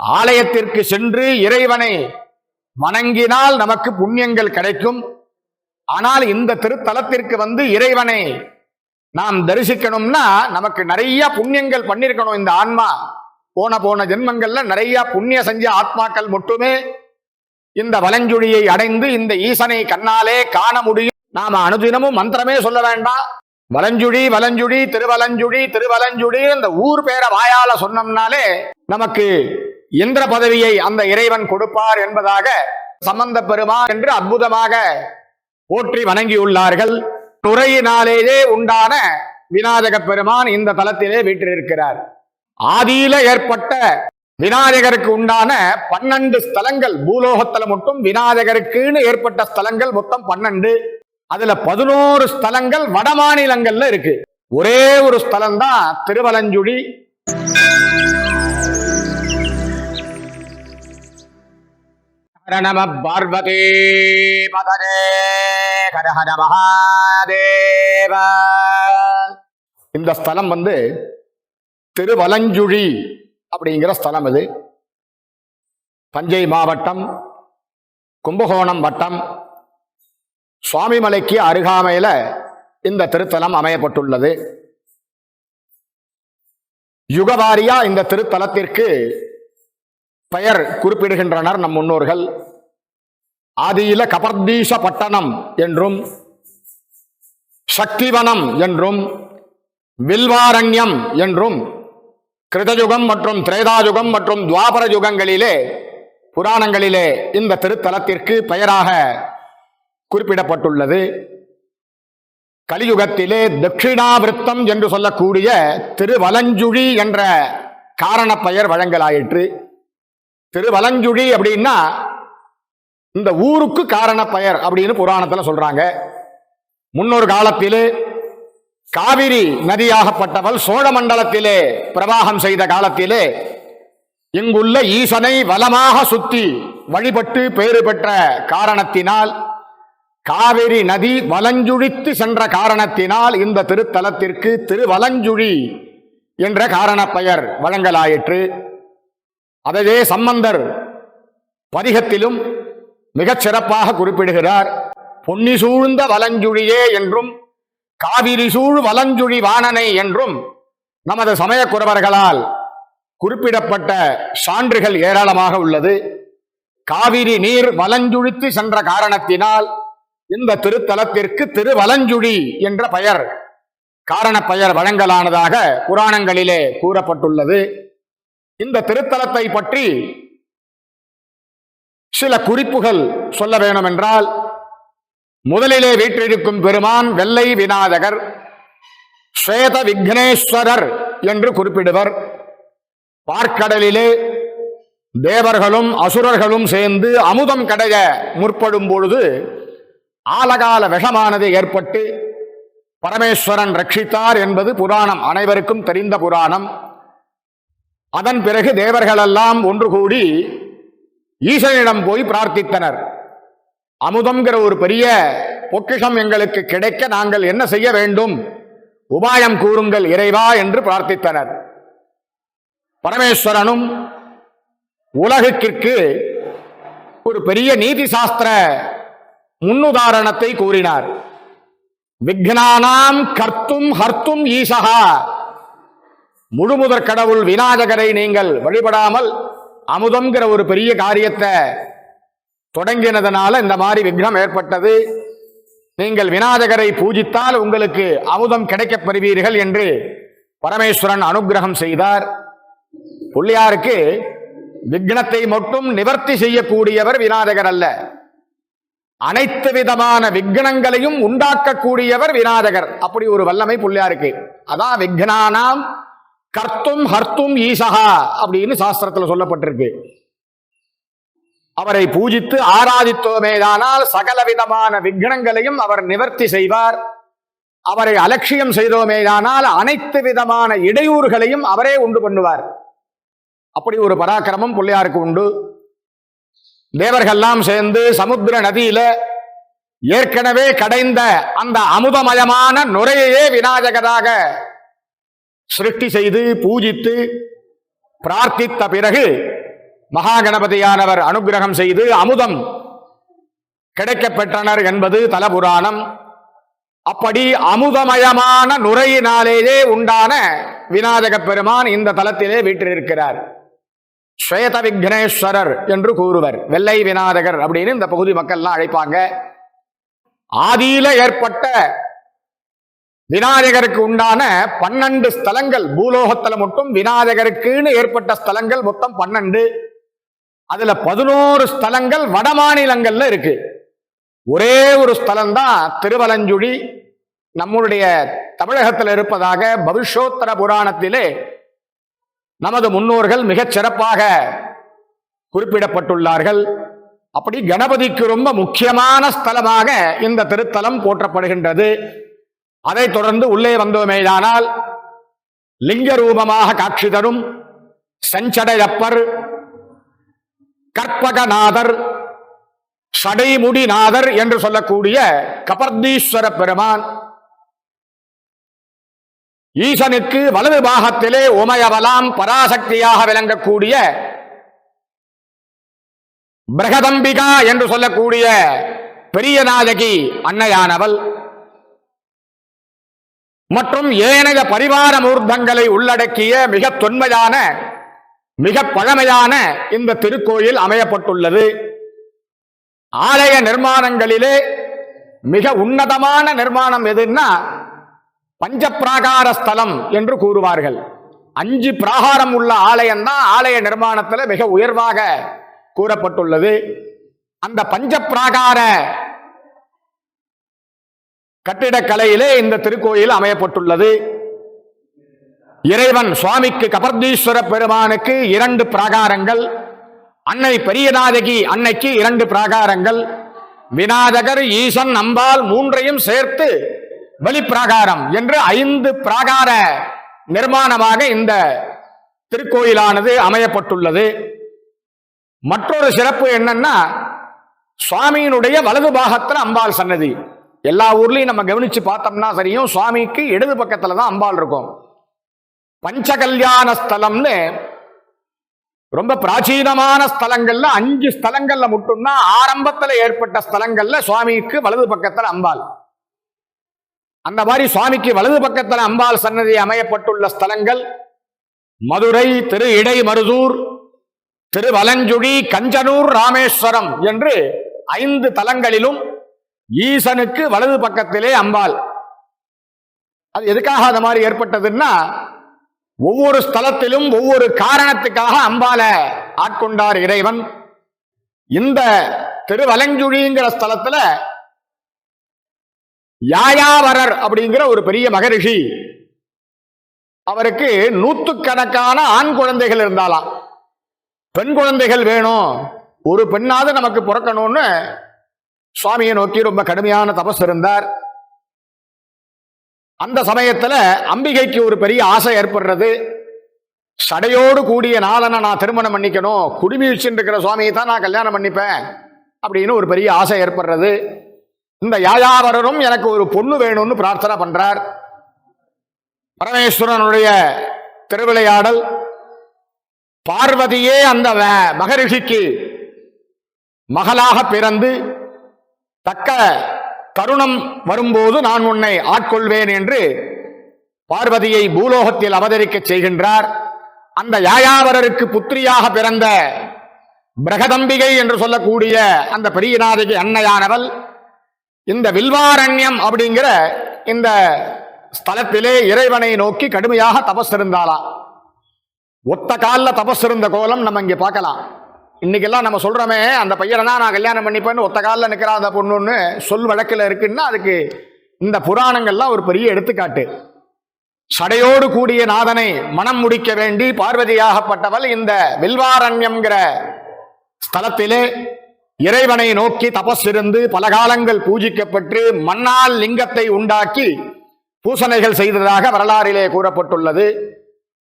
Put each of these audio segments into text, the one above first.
ஆலயத்திற்கு சென்று இறைவனை வணங்கினால் நமக்கு புண்ணியங்கள் கிடைக்கும். ஆனால் இந்த திருத்தலத்திற்கு வந்து இறைவனை நாம் தரிசிக்கணும்னா நமக்கு நிறைய புண்ணியங்கள் பண்ணிருக்கணும் இந்த ஆன்மா. போன போன ஜென்மங்கள்ல நிறைய புண்ணிய செஞ்ச ஆத்மாக்கள் மட்டுமே இந்த வலஞ்சுழியை அடைந்து இந்த ஈசனை கண்ணாலே காண முடியும். நாம அனுதினமும் மந்திரமே சொல்ல வேண்டாம். வலஞ்சுழி வலஞ்சுழி திருவலஞ்சுழி திருவலஞ்சுழி இந்த ஊர் பேரை வாயால சொன்னோம்னாலே நமக்கு இந்திர பதவியை அந்த இறைவன் கொடுப்பார் என்பதாக சம்பந்த பெருமான் என்று அற்புதமாக போற்றி வணங்கியுள்ளார்கள். துறையினாலேயே உண்டான விநாயக பெருமான் இந்த தலத்திலே வீற்றிருக்கிறார். ஆதியில ஏற்பட்ட விநாயகருக்கு உண்டான பன்னெண்டு ஸ்தலங்கள் பூலோகத்துல மட்டும் விநாயகருக்குன்னு ஏற்பட்ட ஸ்தலங்கள் மொத்தம் பன்னெண்டு. அதுல பதினோரு ஸ்தலங்கள் வட மாநிலங்கள்ல இருக்கு. ஒரே ஒரு ஸ்தலம் தான் திருவலஞ்சுழி. பிரணம நம பார்வதி பததே ஹர மகாதேவ இந்த ஸ்தலம் வந்து திருவலஞ்சுழி அப்படிங்கிற ஸ்தலம் இது தஞ்சை மாவட்டம் கும்பகோணம் வட்டம் சுவாமிமலைக்கு அருகாமையில இந்த திருத்தலம் அமையப்பட்டுள்ளது. யுகவாரியா இந்த திருத்தலத்திற்கு பெயர் குறிப்பிடுகின்றனர் நம் முன்னோர்கள். ஆதியில கபர்தீச பட்டணம் என்றும் சக்திவனம் என்றும் வில்வாரண்யம் என்றும் கிருதயுகம் மற்றும் திரேதாயுகம் மற்றும் துவாபர யுகங்களிலே புராணங்களிலே இந்த திருத்தலத்திற்கு பெயராக குறிப்பிடப்பட்டுள்ளது. கலியுகத்திலே தட்சிணாவிருத்தம் என்று சொல்லக்கூடிய திருவலஞ்சுழி என்ற காரண பெயர் வழங்கலாயிற்று. திருவலஞ்சுழி அப்படின்னா இந்த ஊருக்கு காரண பெயர் அப்படின்னு புராணத்தில் சொல்றாங்க. முன்னொரு காலத்திலே காவிரி நதியாகப்பட்டவள் சோழ மண்டலத்திலே பிரவாகம் செய்த காலத்திலே இங்குள்ள ஈசனை வலமாக சுத்தி வழிபட்டு பேறு பெற்ற காரணத்தினால் காவிரி நதி வலஞ்சுழித்து சென்ற காரணத்தினால் இந்த திருத்தலத்திற்கு திருவலஞ்சுழி என்ற காரண பெயர் வழங்கலாயிற்று. அதவே சம்பந்தர் பதிகத்திலும் மிகச் சிறப்பாக குறிப்பிடுகிறார். பொன்னி சூழ்ந்த வலஞ்சுழியே என்றும் காவிரி சூழ் வலஞ்சுழி வாணனை என்றும் நமது சமயக்குறவர்களால் குறிப்பிடப்பட்ட சான்றுகள் ஏராளமாக உள்ளது. காவிரி நீர் வலஞ்சுழித்து சென்ற காரணத்தினால் இந்த திருத்தலத்திற்கு திருவலஞ்சுழி என்ற பெயர் காரண பெயர் வழங்கலானதாக புராணங்களிலே கூறப்பட்டுள்ளது. இந்த திருத்தலத்தை பற்றி சில குறிப்புகள் சொல்ல வேணும் என்றால் முதலிலே வீற்றிருக்கும் பெருமான் வெள்ளை விநாயகர் ஸ்வேத விக்னேஸ்வரர் என்று குறிப்பிடுவர். பார்க்கடலிலே தேவர்களும் அசுரர்களும் சேர்ந்து அமுதம் கடைய முற்படும் பொழுது ஆலகால விஷமானது ஏற்பட்டு பரமேஸ்வரன் ரட்சித்தார் என்பது புராணம் அனைவருக்கும் தெரிந்த புராணம். அதன் பிறகு தேவர்களெல்லாம் ஒன்று கூடி ஈசனிடம் போய் பிரார்த்தித்தனர். அமுதம்ங்கிற ஒரு பெரிய பொக்கிஷம் எங்களுக்கு கிடைக்க நாங்கள் என்ன செய்ய வேண்டும்? உபாயம் கூறுங்கள் இறைவா என்று பிரார்த்தித்தனர். பரமேஸ்வரனும் உலகுக்கிற்கு ஒரு பெரிய நீதி சாஸ்திர முன்னுதாரணத்தை கூறினார். விக்னானாம் கர்த்தும் ஹர்த்தும் ஈசகா முழுமுதற் கடவுள் விநாயகரை நீங்கள் வழிபடாமல் அமுதம்ங்கிற ஒரு பெரிய காரியத்தை தொடங்கினதுனால இந்த மாதிரி விக்னம் ஏற்பட்டது. நீங்கள் விநாயகரை பூஜித்தால் உங்களுக்கு அமுதம் கிடைக்கப் பெறுவீர்கள் என்று பரமேஸ்வரன் அனுக்கிரகம் செய்தார். பிள்ளையாருக்கு விக்னத்தை மட்டும் நிவர்த்தி செய்யக்கூடியவர் விநாயகர் அல்ல. அனைத்து விதமான விக்னங்களையும் உண்டாக்கக்கூடியவர் விநாயகர். அப்படி ஒரு வல்லமை பிள்ளையாருக்கு. அதான் விக்னானாம் கர்த்தும் ஹர்த்தும் ஈசகா அப்படின்னு சாஸ்திரத்தில் சொல்லப்பட்டிருக்கு. அவரை பூஜித்து ஆராதித்தோமேதானால் சகல விதமான விக்னங்களையும் அவர் நிவர்த்தி செய்வார். அவரை அலட்சியம் செய்தோமேதானால் அனைத்து விதமான இடையூறுகளையும் அவரே உண்டு பண்ணுவார். அப்படி ஒரு பராக்கிரமம் பிள்ளையாருக்கு உண்டு. தேவர்கள்லாம் சேர்ந்து சமுத்திர நதியில ஏற்கனவே கடைந்த அந்த அமுதமயமான நுரையையே விநாயகராக சிருஷ்டி செய்து பூஜித்து பிரார்த்தித்த பிறகு மகாகணபதியானவர் அனுகிரகம் அனுக்கிரகம் செய்து அமுதம் கிடைக்கப்பெற்றனர் என்பது தலபுராணம். அப்படி அமுதமயமான நுரையினாலேயே உண்டான விநாயக பெருமான் இந்த தலத்திலே வீற்றிருக்கிறார். ஸ்வேத விக்னேஸ்வரர் என்று கூறுவர். வெள்ளை விநாயகர் அப்படின்னு இந்த பகுதி மக்கள்லாம் அழைப்பாங்க. ஆதியில ஏற்பட்ட விநாயகருக்கு உண்டான பன்னெண்டு ஸ்தலங்கள். பூலோகத்துல மட்டும் விநாயகருக்குன்னு ஏற்பட்ட ஸ்தலங்கள் மொத்தம் பன்னெண்டு. அதுல பதினோரு ஸ்தலங்கள் வட மாநிலங்கள்ல இருக்கு. ஒரே ஒரு ஸ்தலம் தான் திருவலஞ்சுழி. நம்மளுடைய தமிழகத்தில் இருப்பதாக பவிஷோத்தர புராணத்திலே நமது முன்னோர்கள் மிகச் சிறப்பாக குறிப்பிடப்பட்டுள்ளார்கள். அப்படி கணபதிக்கு ரொம்ப முக்கியமான ஸ்தலமாக இந்த திருத்தலம் போற்றப்படுகின்றது. அதைத் தொடர்ந்து உள்ளே வந்தோமேயானால் லிங்க ரூபமாக காட்சி தரும் செஞ்சடையப்பர் கற்பகநாதர் சடைமுடிநாதர் என்று சொல்லக்கூடிய கபர்தீஸ்வர பெருமான். ஈசனுக்கு வலது பாகத்திலே உமையவலாம் பராசக்தியாக விளங்கக்கூடிய பிரகதம்பிகா என்று சொல்லக்கூடிய பெரிய நாயகி அன்னையானவள். மற்றும் ஏனைய பரிவார மூர்த்தங்களை உள்ளடக்கிய மிக தொன்மையான மிக பழமையான இந்த திருக்கோயில் அமையப்பட்டுள்ளது. ஆலய நிர்மாணங்களிலே மிக உன்னதமான நிர்மாணம் எதுன்னா பஞ்சப்பிராகார ஸ்தலம் என்று கூறுவார்கள். அஞ்சு பிராகாரம் உள்ள ஆலயம் தான் ஆலய நிர்மாணத்தில் மிக உயர்வாக கூறப்பட்டுள்ளது. அந்த பஞ்சப்பிராகார கட்டிடக்கலையிலே இந்த திருக்கோயில் அமையப்பட்டுள்ளது. இறைவன் சுவாமிக்கு கபர்தீஸ்வர பெருமானுக்கு இரண்டு பிராகாரங்கள் அன்னை பெரியநாதகி அன்னைக்கு இரண்டு பிராகாரங்கள் விநாதகர் ஈசன் அம்பாள் மூன்றையும் சேர்த்து வெளிப்பிராகாரம் என்று ஐந்து பிராகார நிர்மாணமாக இந்த திருக்கோயிலானது அமையப்பட்டுள்ளது. மற்றொரு சிறப்பு என்னன்னா சுவாமியினுடைய வலது பாகத்தில் அம்பாள் சன்னதி. எல்லா ஊர்லேயும் நம்ம கவனிச்சு பார்த்தோம்னா சரியும் சுவாமிக்கு இடது பக்கத்துல தான் அம்பாள் இருக்கும். பஞ்சகல்யாண ஸ்தலம்னு ரொம்ப பிராச்சீனமான ஸ்தலங்கள்ல அஞ்சு ஸ்தலங்கள்ல மட்டும்தான் ஆரம்பத்துல ஏற்பட்ட ஸ்தலங்கள்ல சுவாமிக்கு வலது பக்கத்துல அம்பாள். அந்த மாதிரி சுவாமிக்கு வலது பக்கத்துல அம்பாள் சன்னதி அமையப்பட்டுள்ள ஸ்தலங்கள் மதுரை திரு இடைமருதூர் திருவலஞ்சுழி கஞ்சனூர் ராமேஸ்வரம் என்று ஐந்து தலங்களிலும் ஈசனுக்கு வலது பக்கத்திலே அம்பாள். அது எதுக்காக அந்த மாதிரி ஏற்பட்டதுன்னா ஒவ்வொரு ஸ்தலத்திலும் ஒவ்வொரு காரணத்துக்காக அம்பால ஆட்கொண்டார் இறைவன். இந்த திருவலஞ்சுழிங்கிற ஸ்தலத்துல யாயாவரர் அப்படிங்கிற ஒரு பெரிய மகரிஷி. அவருக்கு நூத்துக்கணக்கான ஆண் குழந்தைகள் இருந்தாலாம் பெண் குழந்தைகள் வேணும். ஒரு பெண்ணாவது நமக்கு பிறக்கணும்னு சுவாமியை நோக்கி ரொம்ப கடுமையான தபஸ் இருந்தார். அந்த சமயத்துல அம்பிகைக்கு ஒரு பெரிய ஆசை ஏற்படுறது. சடையோடு கூடிய நாளனை நான் திருமணம் பண்ணிக்கணும். குடுமி வச்சுட்டு இருக்கிற சுவாமியை தான் நான் கல்யாணம் பண்ணிப்பேன் அப்படின்னு ஒரு பெரிய ஆசை ஏற்படுறது. இந்த யாயாவரரும் எனக்கு ஒரு பொண்ணு வேணும்னு பிரார்த்தனை பண்றார். பரமேஸ்வரனுடைய திருவிளையாடல் பார்வதியே அந்த வ- மகரிஷிக்கு மகளாக பிறந்து தக்க தருணம் வரும்போது நான் உன்னை ஆட்கொள்வேன் என்று பார்வதியை பூலோகத்தில் அவதரிக்கச் செய்கின்றார். அந்த யாயாவரருக்கு புத்திரியாக பிறந்த பிரகதம்பிகை என்று சொல்லக்கூடிய அந்த பெரியநாதகி அன்னையானவள் இந்த வில்வாரண்யம் அப்படிங்கிற இந்த ஸ்தலத்திலே இறைவனை நோக்கி கடுமையாக தபஸ் இருந்தாளா ஒத்த காலில் தபஸ் இருந்த கோலம் நம்ம இங்கே பார்க்கலாம். இன்னைக்கெல்லாம் நம்ம சொல்கிறோமே அந்த பையனை தான் நான் கல்யாணம் பண்ணிப்பேன்னு ஒத்த காலில் நிற்கிறா அந்த பொண்ணுன்னு சொல் வழக்கில் இருக்குன்னா அதுக்கு இந்த புராணங்கள்லாம் ஒரு பெரிய எடுத்துக்காட்டு. சடையோடு கூடிய நாதனை மனம் முடிக்க வேண்டி பார்வதியாகப்பட்டவள் இந்த வில்வாரண்யம்ங்கிற ஸ்தலத்திலே இறைவனை நோக்கி தபஸ் இருந்து பல காலங்கள் பூஜிக்கப்பட்டு மண்ணால் லிங்கத்தை உண்டாக்கி பூசணைகள் செய்ததாக வரலாறிலே கூறப்பட்டுள்ளது.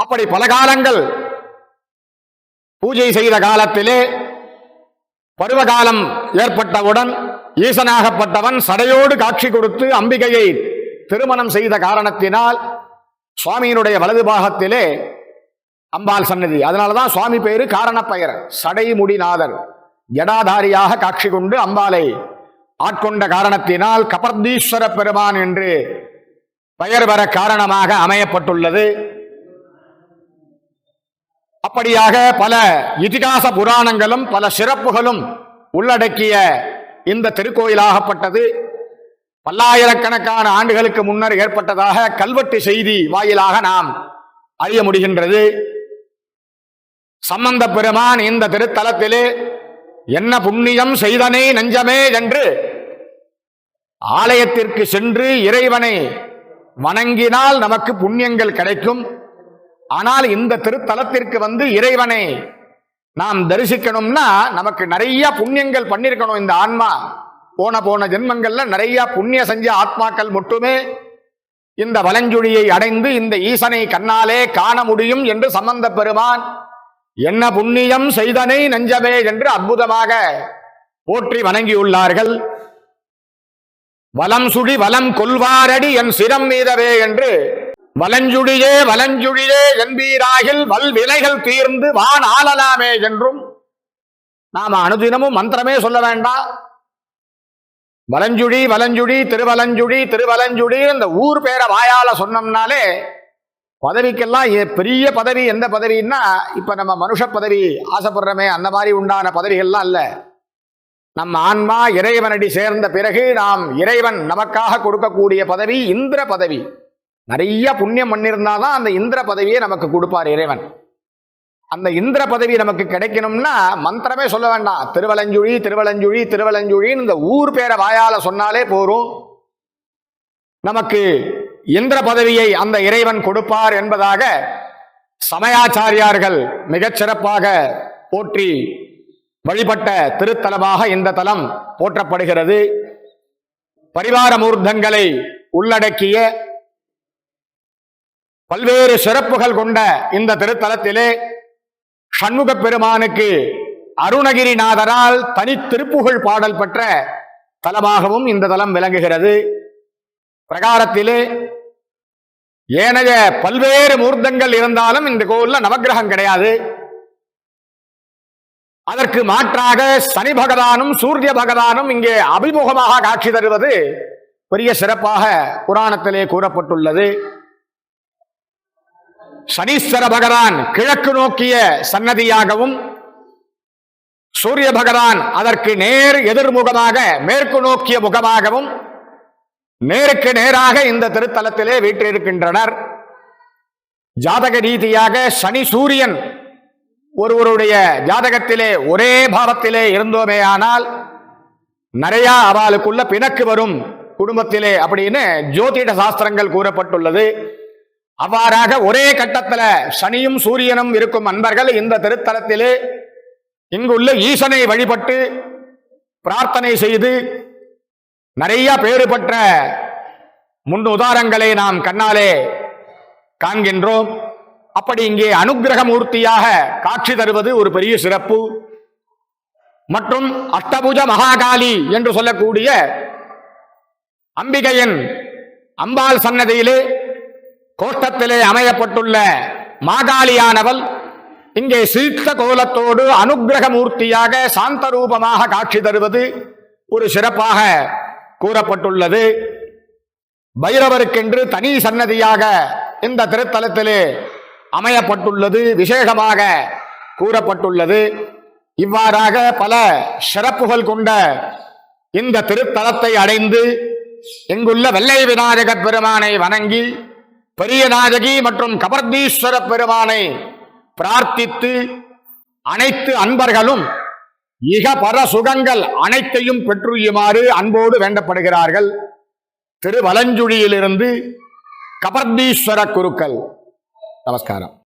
அப்படி பல காலங்கள் பூஜை செய்த காலத்திலே பருவகாலம் ஏற்பட்டவுடன் ஈசனாகப்பட்டவன் சடையோடு காட்சி கொடுத்து அம்பிகையை திருமணம் செய்த காரணத்தினால் சுவாமியினுடைய வலது பாகத்திலே அம்பாள் சன்னதி அதனாலதான் சுவாமி பேரு காரண பெயர் சடைமுடிநாதர். ஜடாதாரியாக காட்சி கொண்டு அம்பாளை ஆட்கொண்ட காரணத்தினால் கபர்தீஸ்வர பெருமான் என்று பெயர் வர காரணமாக அமையப்பட்டுள்ளது. அப்படியாக பல இதிகாச புராணங்களும் பல சிறப்புகளும் உள்ளடக்கிய இந்த திருக்கோயிலாகப்பட்டது பல்லாயிரக்கணக்கான ஆண்டுகளுக்கு முன்னர் ஏற்பட்டதாக கல்வெட்டு செய்தி வாயிலாக நாம் அறிய முடிகின்றது. சம்பந்த பெருமான் இந்த திருத்தலத்திலே என்ன புண்ணியம் செய்தனே நெஞ்சமே என்று ஆலயத்திற்கு சென்று இறைவனை வணங்கினால் நமக்கு புண்ணியங்கள் கிடைக்கும். ஆனால் இந்த திருத்தலத்திற்கு வந்து இறைவனை நாம் தரிசிக்கணும்னா நமக்கு நிறைய புண்ணியங்கள் பண்ணியிருக்கணும் இந்த ஆன்மா. போன போன ஜென்மங்கள்ல நிறைய புண்ணிய செஞ்ச ஆத்மாக்கள் மட்டுமே இந்த வலஞ்சுழியை அடைந்து இந்த ஈசனை கண்ணாலே காண முடியும் என்று சம்பந்த பெருமான் என்ன புண்ணியம் செய்தனை நெஞ்சமே என்று அற்புதமாக போற்றி வணங்கியுள்ளார்கள். வலம் சுடி வலம் கொல்வாரடி என் சிரம் மீதவே என்று வலஞ்சுடியே வலஞ்சுழியே என்பீராகில் வல் விலைகள் தீர்ந்து வான் ஆளலாமே என்றும் நாம் அனுதினமும் மந்திரமே சொல்ல வேண்டாம் வலஞ்சுழி வலஞ்சுடி திருவலஞ்சுடி திருவலஞ்சுடி இந்த ஊர் பேரை வாயால சொன்னோம்னாலே பதவிக்கெல்லாம் பெரிய பதவி எந்த பதவின்னா இப்ப நம்ம மனுஷ பதவி ஆசைப்படுறோமே அந்த மாதிரி உண்டான பதவிகள்லாம் இல்ல. நம்ம ஆன்மா இறைவனடி சேர்ந்த பிறகு நாம் இறைவன் நமக்காக கொடுக்கக்கூடிய பதவி இந்திர பதவி. நிறைய புண்ணியம் பண்ணியிருந்தாதான் அந்த இந்திர பதவியை நமக்கு கொடுப்பார் இறைவன். அந்த இந்திர பதவி நமக்கு கிடைக்கணும்னா மந்திரமே சொல்ல வேண்டாம். திருவலஞ்சுழி திருவலஞ்சுழி திருவலஞ்சுழின்னு இந்த ஊர் பேரை வாயால சொன்னாலே போரும் நமக்கு இந்திர பதவியை அந்த இறைவன் கொடுப்பார் என்பதாக சமயாச்சாரியார்கள் மிகச்சிறப்பாக போற்றி வழிபட்ட திருத்தலமாக இந்த தலம் போற்றப்படுகிறது. பரிவார மூர்த்தங்களை உள்ளடக்கிய பல்வேறு சிறப்புகள் கொண்ட இந்த திருத்தலத்திலே சண்முக பெருமானுக்கு அருணகிரிநாதரால் தனி திருப்புகழ் பாடல் பெற்ற தலமாகவும் இந்த தலம் விளங்குகிறது. பிரகாரத்திலே ஏனைய பல்வேறு மூர்த்தங்கள் இருந்தாலும் இந்த கோவில்ல நவக்கிரகம் கிடையாது. அதற்கு மாற்றாக சனி பகவானும் சூரிய பகவானும் இங்கே அபிமுகமாக காட்சி தருவது பெரிய சிறப்பாக புராணத்திலே கூறப்பட்டுள்ளது. சனீஸ்வர பகவான் கிழக்கு நோக்கிய சன்னதியாகவும் சூரிய பகவான் அதற்கு நேர் எதிர்முகமாக மேற்கு நோக்கிய முகமாகவும் நேருக்கு நேராக இந்த திருத்தலத்திலே வீற்றிருக்கின்றனர். ஜாதக ரீதியாக சனி சூரியன் ஒருவருடைய ஜாதகத்திலே ஒரே பாவத்திலே இருந்தோமேயானால் நிறைய அவளுக்குள்ள பிணக்கு வரும் குடும்பத்திலே அப்படின்னு ஜோதிட சாஸ்திரங்கள் கூறப்பட்டுள்ளது. அவ்வாறாக ஒரே கட்டத்துல சனியும் சூரியனும் இருக்கும் அன்பர்கள் இந்த திருத்தலத்திலே இங்குள்ள ஈசனை வழிபட்டு பிரார்த்தனை செய்து நிறைய பேறு பெற்ற முன் உதாரங்களை நாம் கண்ணாலே காண்கின்றோம். அப்படி இங்கே அனுக்கிரக மூர்த்தியாக காட்சி தருவது ஒரு பெரிய சிறப்பு. மற்றும் அஷ்டபுஜ மகாகாலி என்று சொல்லக்கூடிய அம்பிகையின் அம்பாள் சன்னதியிலே கோஷ்டத்திலே அமையப்பட்டுள்ள மாகாளியானவள் இங்கே சிரித்த கோலத்தோடு அனுகிரகமூர்த்தியாக சாந்தரூபமாக சாந்த ரூபமாக காட்சி தருவது ஒரு சிறப்பாக கூறப்பட்டுள்ளது. பைரவருக்கென்று தனி சன்னதியாக இந்த திருத்தலத்திலே அமையப்பட்டுள்ளது விசேஷமாக கூறப்பட்டுள்ளது. இவ்வாறாக பல சிறப்புகள் கொண்ட இந்த திருத்தலத்தை அடைந்து இங்குள்ள வெள்ளை விநாயகர் பெருமானை வணங்கி பெரியநாயகி மற்றும் கபர்தீஸ்வர பெருமானை பிரார்த்தித்து அனைத்து அன்பர்களும் இக பர சுகங்கள் அனைத்தையும் பெற்றுயுமாறு அன்போடு வேண்டப்படுகிறார்கள். திருவலஞ்சுழியிலிருந்து கபர்தீஸ்வர குருக்கள். நமஸ்காரம்.